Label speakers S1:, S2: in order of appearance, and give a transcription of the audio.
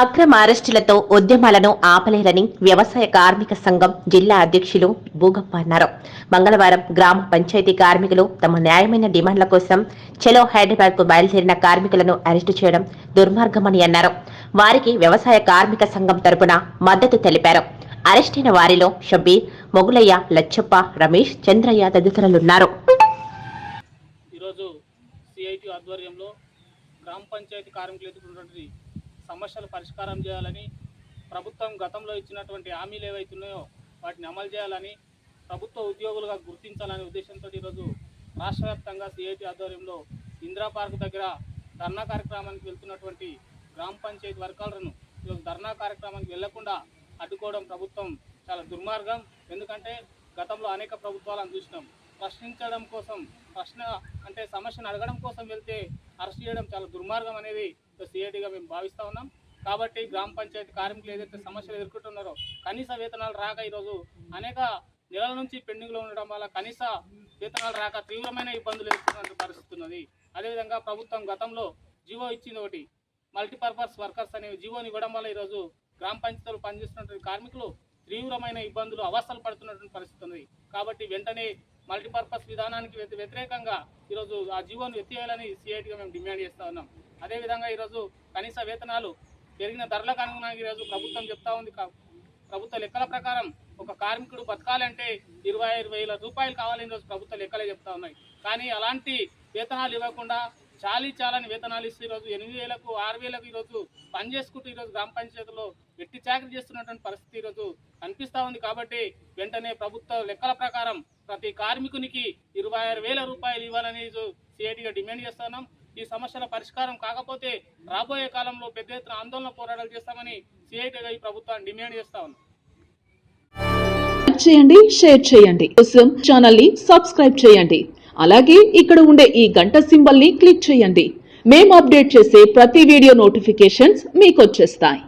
S1: అక్రమ అరెస్టులతో ఉద్యమాలను ఆపలేరని వ్యవసాయ కార్మిక సంఘం జిల్లా అధ్యక్షులు భూగప్ప అన్నారు. మంగళవారం గ్రామ పంచాయతీ కార్మికులు తమ న్యాయమైన డిమాండ్ల కోసం చెలో హైదరాబాద్కు బయలుదేరిన కార్మికులను అరెస్టు చేయడం దుర్మార్గమని అన్నారు. వారికి వ్యవసాయ కార్మిక సంఘం తరపున మద్దతు తెలిపారు. అరెస్టైన వారిలో షబీర్ మొగులయ్య లచ్చప్ప రమేష్ చంద్రయ్య తదితరులున్నారు.
S2: ఈరోజు సిఐటి ఆధ్వర్యంలో గ్రామ పంచాయతీ కార్మికులు ఎదుర్కొన్నటువంటి సమస్యలు పరిష్కారం చేయాలని ప్రభుత్వం గతంలో ఇచ్చినటువంటి హామీలు ఏవైతున్నాయో వాటిని అమలు చేయాలని ప్రభుత్వ ఉద్యోగులుగా గుర్తించాలనే ఉద్దేశంతో ఈరోజు రాష్ట్ర వ్యాప్తంగా సిఐటి ఆధ్వర్యంలో ఇందిరా పార్క్ దగ్గర ధర్నా కార్యక్రమానికి వెళ్తున్నటువంటి గ్రామ పంచాయతీ వర్గాలను ఈరోజు ధర్నా కార్యక్రమానికి వెళ్ళకుండా అడ్డుకోవడం ప్రభుత్వం చాలా దుర్మార్గం. ఎందుకంటే గతంలో అనేక ప్రభుత్వాలను చూసినాం. ప్రశ్నించడం కోసం ప్రశ్న అంటే సమస్యను అడగడం కోసం వెళ్తే అరెస్ట్ చేయడం చాలా దుర్మార్గం అనేది సిఐటిగా మేము భావిస్తూ ఉన్నాం. కాబట్టి గ్రామ పంచాయతీ కార్మికులు ఏదైతే సమస్యలు ఎదుర్కొంటున్నారో కనీస వేతనాలు రాక ఈరోజు అనేక నెలల నుంచి పెండింగ్లో ఉండడం వల్ల కనీస వేతనాలు రాక తీవ్రమైన ఇబ్బందులు ఎదుర్కొన్న పరిస్థితి ఉన్నది. అదేవిధంగా ప్రభుత్వం గతంలో జీవో ఇచ్చింది ఒకటి. మల్టీపర్పస్ వర్కర్స్ అనే జీవోని ఇవ్వడం వల్ల ఈరోజు గ్రామ పంచాయతీలు పనిచేస్తున్నటువంటి కార్మికులు తీవ్రమైన ఇబ్బందులు అవస్థలు పడుతున్నటువంటి పరిస్థితి ఉంది కాబట్టి వెంటనే మల్టీపర్పస్ విధానానికి వ్యతిరేకంగా ఈరోజు ఆ జీవోను ఎత్తివేయాలని సిఐటిగా మేము డిమాండ్ చేస్తా ఉన్నాం. అదేవిధంగా ఈరోజు కనీస వేతనాలు పెరిగిన ధరలకు అనుగుణంగా ఈరోజు ప్రభుత్వం చెప్తా ఉంది ప్రభుత్వ లెక్కల ప్రకారం ఒక కార్మికుడు బతకాలంటే ఇరవై ఐదు వేల రూపాయలు కావాలని ఈరోజు ప్రభుత్వ లెక్కలే చెప్తా ఉన్నాయి. కానీ అలాంటి వేతనాలు ఇవ్వకుండా చాలీ చాలని వేతనాలు ఇస్తూ ఈరోజు ఎనిమిది వేలకు ఆరు వేలకు ఈరోజు పని చేసుకుంటూ ఈరోజు గ్రామ పంచాయతీలో వెట్టి చాకరీ చేస్తున్నటువంటి పరిస్థితి ఈరోజు కనిపిస్తూ ఉంది కాబట్టి వెంటనే ప్రభుత్వ లెక్కల ప్రకారం ప్రతి కార్మికునికి ఇరవై ఆరు వేల రూపాయలు ఇవ్వాలని సిఐటిగా డిమాండ్ చేస్తున్నాం ఈ సమస్యల పరిష్కారం కాకపోతే రాబోయే కాలంలో పెద్ద ఎత్తున ఆందోళన పోరాటాలు చేస్తామని సిఐటిగా ఈ ప్రభుత్వాన్ని డిమాండ్ చేస్తా ఉన్నాం.
S3: చేయండి షేర్ చేయండి. కోసం ఛానల్ని సబ్స్క్రైబ్ చేయండి. అలాగే ఇక్కడ ఉండే ఈ గంట సింబల్ని క్లిక్ చేయండి. మేము అప్డేట్ చేసే ప్రతి వీడియో నోటిఫికేషన్స్ మీకు వచ్చేస్తాయి.